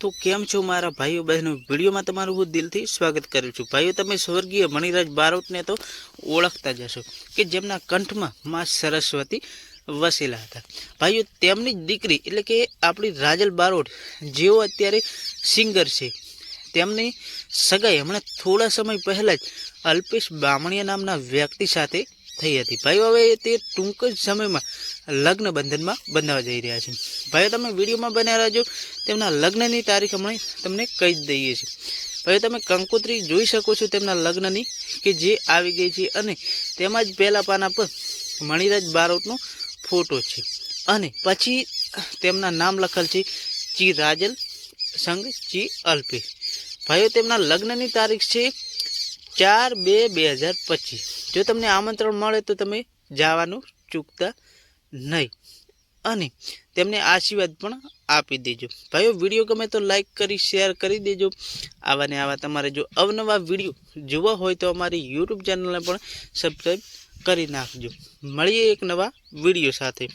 તો કેમ છો મારા ભાઈઓ બહેનો? વિડીયોમાં તમારું હું દિલથી સ્વાગત કરું છું. ભાઈઓ, તમે સ્વર્ગીય મણિરાજ બારોટને તો ઓળખતા જ હશો કે જેમના કંઠમાં માં સરસ્વતી વસેલા હતા. ભાઈઓ, તેમની જ દીકરી એટલે કે આપણી રાજલ બારોટ, જેઓ અત્યારે સિંગર છે, તેમની સગાઈ હમણાં થોડા સમય પહેલાં જ અલ્પેશ બામણીયા નામના વ્યક્તિ સાથે થઈ હતી. ભાઈઓ હવે તે ટૂંક જ સમયમાં લગ્ન બંધનમાં બંધાવા જઈ રહ્યા છે. ભાઈઓ તમે વિડીયોમાં બન્યા રહેજો. તેમના લગ્નની તારીખ હમણાં તમને કહી જ દઈએ છીએ. ભાઈઓ તમે કંકોત્રી જોઈ શકો છો તેમના લગ્નની કે જે આવી ગઈ છે અને તેમાં જ પહેલા પાના પર મણિરાજ બારોટનો ફોટો છે. અને પછી તેમના નામ લખેલ છે ચી રાજલ સંઘ ચી અલ્પેશ ભાઈઓ, તેમના લગ્નની તારીખ છે ચાર બે બે હજાર પચીસ. જો તમને આમંત્રણ મળે તો તમે જવાનું ચૂકતા નહીં. અને તેમને આશીર્વાદ પણ આપી દેજો. ભાઈઓ, વીડિયો ગમે તો લાઈક કરી, શેર કરી દેજો. આવા ને આવા તમારે જો અવનવા વીડિયો જોવા હોય તો અમારી યુટ્યુબ ચેનલને પણ સબસ્ક્રાઈબ કરી નાખજો. મળીએ એક નવા વીડિયો સાથે.